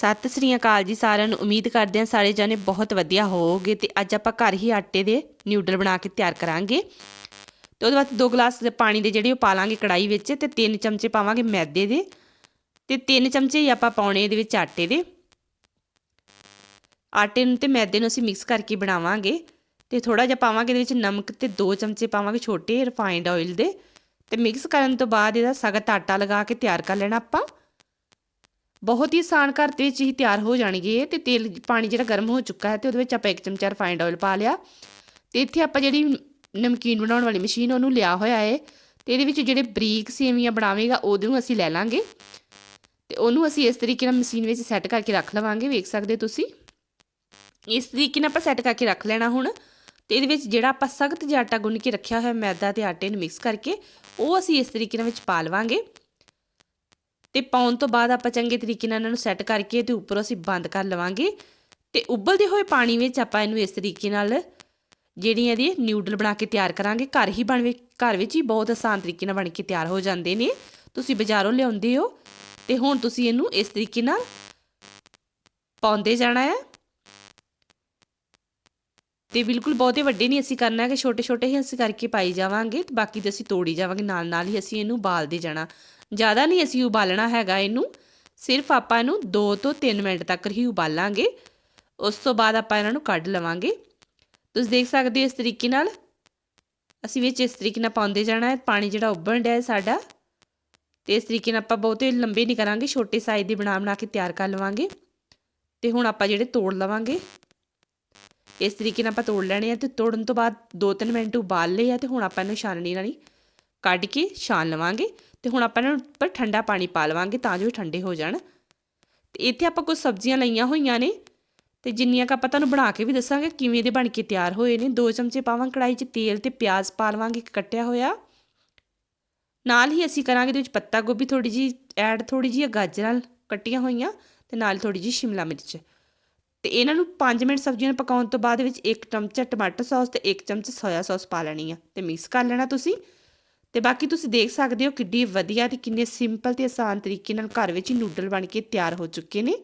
ਸਤਿ ਸ੍ਰੀ ਅਕਾਲ ਜੀ ਸਾਰਿਆਂ ਨੂੰ। ਉਮੀਦ ਕਰਦੇ ਹਾਂ ਸਾਰੇ ਜਾਨੇ ਬਹੁਤ ਵਧੀਆ ਹੋਵੋਗੇ ਤੇ ਅੱਜ ਆਪਾਂ ਘਰ ਹੀ ਆਟੇ ਦੇ ਨਿਊਡਲ ਬਣਾ ਕੇ ਤਿਆਰ ਕਰਾਂਗੇ। ਤੇ ਉਹਦੇ ਬਾਅਦ 2 ਗਲਾਸ ਪਾਣੀ ਦੇ ਜਿਹੜੇ ਉਹ ਪਾ ਲਾਂਗੇ ਕੜਾਈ ਵਿੱਚ ਤੇ 3 ਚਮਚੇ ਪਾਵਾਂਗੇ ਮੈਦੇ ਦੇ। ਤੇ 3 ਚਮਚੇ ਹੀ ਆਪਾਂ ਪਾਉਣੇ ਇਹਦੇ ਵਿੱਚ ਆਟੇ ਦੇ। ਆਟੇ ਨੂੰ ਤੇ ਮੈਦੇ ਨੂੰ ਅਸੀਂ ਮਿਕਸ ਕਰਕੇ ਬਣਾਵਾਂਗੇ ਤੇ ਥੋੜਾ ਜਿਹਾ ਪਾਵਾਂਗੇ ਇਹਦੇ ਵਿੱਚ ਨਮਕ ਤੇ 2 ਚਮਚੇ ਪਾਵਾਂਗੇ ਛੋਟੇ ਰਿਫਾਈਨਡ ਆਇਲ ਦੇ। ਤੇ ਮਿਕਸ ਕਰਨ ਤੋਂ ਬਾਅਦ ਇਹਦਾ ਸਖਤ ਆਟਾ ਲਗਾ ਕੇ ਤਿਆਰ ਕਰ ਲੈਣਾ ਆਪਾਂ। ਬਹੁਤ ਹੀ ਆਸਾਨ ਘਰ ਦੇ ਵਿੱਚ ਹੀ ਤਿਆਰ ਹੋ ਜਾਣਗੇ ਤੇ ਤੇਲ ਪਾਣੀ ਜਿਹੜਾ ਗਰਮ ਹੋ ਚੁੱਕਾ ਹੈ ਤੇ ਉਹਦੇ ਵਿੱਚ ਆਪਾਂ ਇੱਕ ਚਮਚਾ ਰਿਫਾਈਨਡ ਆਇਲ ਪਾ ਲਿਆ ਤੇ ਇੱਥੇ ਆਪਾਂ ਜਿਹੜੀ ਨਮਕੀਨ ਬਣਾਉਣ ਵਾਲੀ ਮਸ਼ੀਨ ਉਹਨੂੰ ਲਿਆ ਹੋਇਆ ਹੈ ਤੇ ਇਹਦੇ ਵਿੱਚ ਜਿਹੜੇ ਬਰੀਕ ਸੇਵੀਆਂ ਬਣਾਵੇਗਾ ਉਹਦੇ ਨੂੰ ਅਸੀਂ ਲੈ ਲਾਂਗੇ ਤੇ ਉਹਨੂੰ ਅਸੀਂ ਇਸ ਤਰੀਕੇ ਨਾਲ ਮਸ਼ੀਨ ਵਿੱਚ ਸੈੱਟ ਕਰਕੇ ਰੱਖ ਲਵਾਂਗੇ, ਵੇਖ ਸਕਦੇ ਤੁਸੀਂ। ਇਸ ਤਰੀਕੇ ਨਾਲ ਆਪਾਂ ਸੈੱਟ ਕਰਕੇ ਰੱਖ ਲੈਣਾ ਹੁਣ ਤੇ ਇਹਦੇ ਵਿੱਚ ਜਿਹੜਾ ਆਪਾਂ ਸਖਤ ਜਿਹਾ ਆਟਾ ਗੁੰਨ ਕੇ ਰੱਖਿਆ ਹੋਇਆ ਮੈਦਾ ਤੇ ਆਟੇ ਨੂੰ ਮਿਕਸ ਕਰਕੇ, ਉਹ ਅਸੀਂ ਇਸ ਤਰੀਕੇ ਨਾਲ ਵਿੱਚ ਪਾ ਲਵਾਂਗੇ। ਤੇ ਪਾਉਣ ਤੋਂ ਬਾਅਦ ਆਪਾਂ ਚੰਗੇ ਤਰੀਕੇ ਨਾਲ ਇਹਨਾਂ ਨੂੰ ਸੈੱਟ ਕਰਕੇ ਤੇ ਉੱਪਰੋਂ ਅਸੀਂ ਬੰਦ ਕਰ ਲਵਾਂਗੇ। ਤੇ ਉਬਲਦੇ ਹੋਏ ਪਾਣੀ ਵਿੱਚ ਆਪਾਂ ਇਹਨੂੰ ਇਸ ਤਰੀਕੇ ਨਾਲ ਜਿਹੜੀਆਂ ਇਹਦੀ ਨਿਊਡਲ ਬਣਾ ਕੇ ਤਿਆਰ ਕਰਾਂਗੇ। ਘਰ ਹੀ ਬਣਵੇ ਘਰ ਵਿੱਚ ਹੀ ਬਹੁਤ ਆਸਾਨ ਤਰੀਕੇ ਨਾਲ ਬਣ ਕੇ ਤਿਆਰ ਹੋ ਜਾਂਦੇ ਨੇ। ਤੁਸੀਂ ਬਾਜ਼ਾਰੋਂ ਲਿਆਉਂਦੇ ਹੋ ਤੇ ਹੁਣ ਤੁਸੀਂ ਇਹਨੂੰ ਇਸ ਤਰੀਕੇ ਨਾਲ ਪਾਉਂਦੇ ਜਾਣਾ ਹੈ। ਤੇ ਬਿਲਕੁਲ ਬਹੁਤੇ ਵੱਡੇ ਨਹੀਂ ਅਸੀਂ ਕਰਨਾ ਕਿ ਛੋਟੇ ਛੋਟੇ ਹੀ ਅਸੀਂ ਕਰਕੇ ਪਾਈ ਜਾਵਾਂਗੇ ਤੇ ਬਾਕੀ ਤੇ ਅਸੀਂ ਤੋੜੀ ਜਾਵਾਂਗੇ ਨਾਲ ਨਾਲ ਹੀ ਅਸੀਂ ਇਹਨੂੰ ਬਾਲਦੇ ਜਾਣਾ। ਜ਼ਿਆਦਾ ਨਹੀਂ ਅਸੀਂ ਉਬਾਲਣਾ ਹੈਗਾ ਇਹਨੂੰ, ਸਿਰਫ ਆਪਾਂ ਇਹਨੂੰ 2 ਤੋਂ 3 ਮਿੰਟ ਤੱਕ ਹੀ ਉਬਾਲਾਂਗੇ। ਉਸ ਤੋਂ ਬਾਅਦ ਆਪਾਂ ਇਹਨਾਂ ਨੂੰ ਕੱਢ ਲਵਾਂਗੇ। ਤੁਸੀਂ ਦੇਖ ਸਕਦੇ ਹੋ ਇਸ ਤਰੀਕੇ ਨਾਲ। ਅਸੀਂ ਵਿੱਚ ਇਸ ਤਰੀਕੇ ਨਾਲ ਪਾਉਂਦੇ ਜਾਣਾ ਹੈ। ਪਾਣੀ ਜਿਹੜਾ ਉਬਲਣ ਡਿਆ ਹੈ ਸਾਡਾ। ਤੇ ਇਸ ਤਰੀਕੇ ਨਾਲ ਆਪਾਂ ਬਹੁਤੇ ਲੰਬੇ ਨਹੀਂ ਕਰਾਂਗੇ। ਛੋਟੇ ਸਾਈਜ਼ ਦੇ ਬਣਾ ਬਣਾ ਕੇ ਤਿਆਰ ਕਰ ਲਵਾਂਗੇ। ਤੇ ਹੁਣ ਆਪਾਂ ਜਿਹੜੇ ਤੋੜ ਲਵਾਂਗੇ। ਇਸ ਤਰੀਕੇ ਨਾਲ ਆਪਾਂ ਤੋੜ ਲੈਣੇ ਆ ਤੇ ਤੋੜਨ ਤੋਂ ਬਾਅਦ 2-3 ਮਿੰਟ ਉਬਾਲ ਲਏ ਆ ਤੇ ਹੁਣ ਆਪਾਂ ਇਹਨੂੰ ਛਾਨਣੀ ਨਾਲ ਕੱਢ ਕੇ ਛਾਨ ਲਵਾਂਗੇ। ਤੇ ਹੁਣ ਆਪਾਂ ਇਹਨਾਂ ਨੂੰ ਉੱਪਰ ਠੰਡਾ ਪਾਣੀ ਪਾ ਲਵਾਂਗੇ ਤਾਂ ਜੋ ਇਹ ਠੰਡੇ ਹੋ ਜਾਣ। ਤੇ ਇੱਥੇ ਆਪਾਂ ਕੁਝ ਸਬਜ਼ੀਆਂ ਲਈਆਂ ਹੋਈਆਂ ਨੇ ਤੇ ਜਿੰਨੀਆਂ ਕ ਆਪਾਂ ਤੁਹਾਨੂੰ ਬਣਾ ਕੇ ਵੀ ਦੱਸਾਂਗੇ ਕਿਵੇਂ ਦੇ ਬਣ ਕੇ ਤਿਆਰ ਹੋਏ ਨੇ। ਦੋ ਚਮਚੇ ਪਾਵਾਂ ਕੜਾਈ 'ਚ ਤੇਲ ਤੇ ਪਿਆਜ਼ ਪਾ ਲਵਾਂਗੇ ਕੱਟਿਆ ਹੋਇਆ। ਨਾਲ ਹੀ ਅਸੀਂ ਕਰਾਂਗੇ ਇਹਦੇ ਵਿੱਚ ਪੱਤਾ ਗੋਭੀ ਥੋੜੀ ਜੀ ਐਡ ਥੋੜੀ ਜੀ ਗਾਜਰਾਂ ਕੱਟੀਆਂ ਹੋਈਆਂ ਤੇ ਨਾਲ ਥੋੜੀ ਜੀ ਸ਼ਿਮਲਾ ਮਿਰਚ। ਤੇ ਇਹਨਾਂ ਨੂੰ 5 ਮਿੰਟ ਸਬਜ਼ੀਆਂ ਨੂੰ ਪਕਾਉਣ ਤੋਂ ਬਾਅਦ ਵਿੱਚ 1 ਚਮਚਾ ਟਮਾਟਰ ਸੌਸ ਤੇ 1 ਚਮਚ ਸੋਇਆ ਸੌਸ ਪਾ ਲੈਣੀ ਆ ਤੇ ਮਿਕਸ ਕਰ ਲੈਣਾ ਤੁਸੀਂ। ਤੇ ਬਾਕੀ ਤੁਸੀਂ ਦੇਖ ਸਕਦੇ ਹੋ ਕਿੱਡੀ ਵਧੀਆ ਤੇ ਕਿੰਨੇ ਸਿੰਪਲ ਤੇ ਆਸਾਨ ਤਰੀਕੇ ਨਾਲ ਘਰ ਵਿੱਚ ਹੀ ਨੂਡਲ ਬਣ ਕੇ ਤਿਆਰ ਹੋ ਚੁੱਕੇ ਨੇ।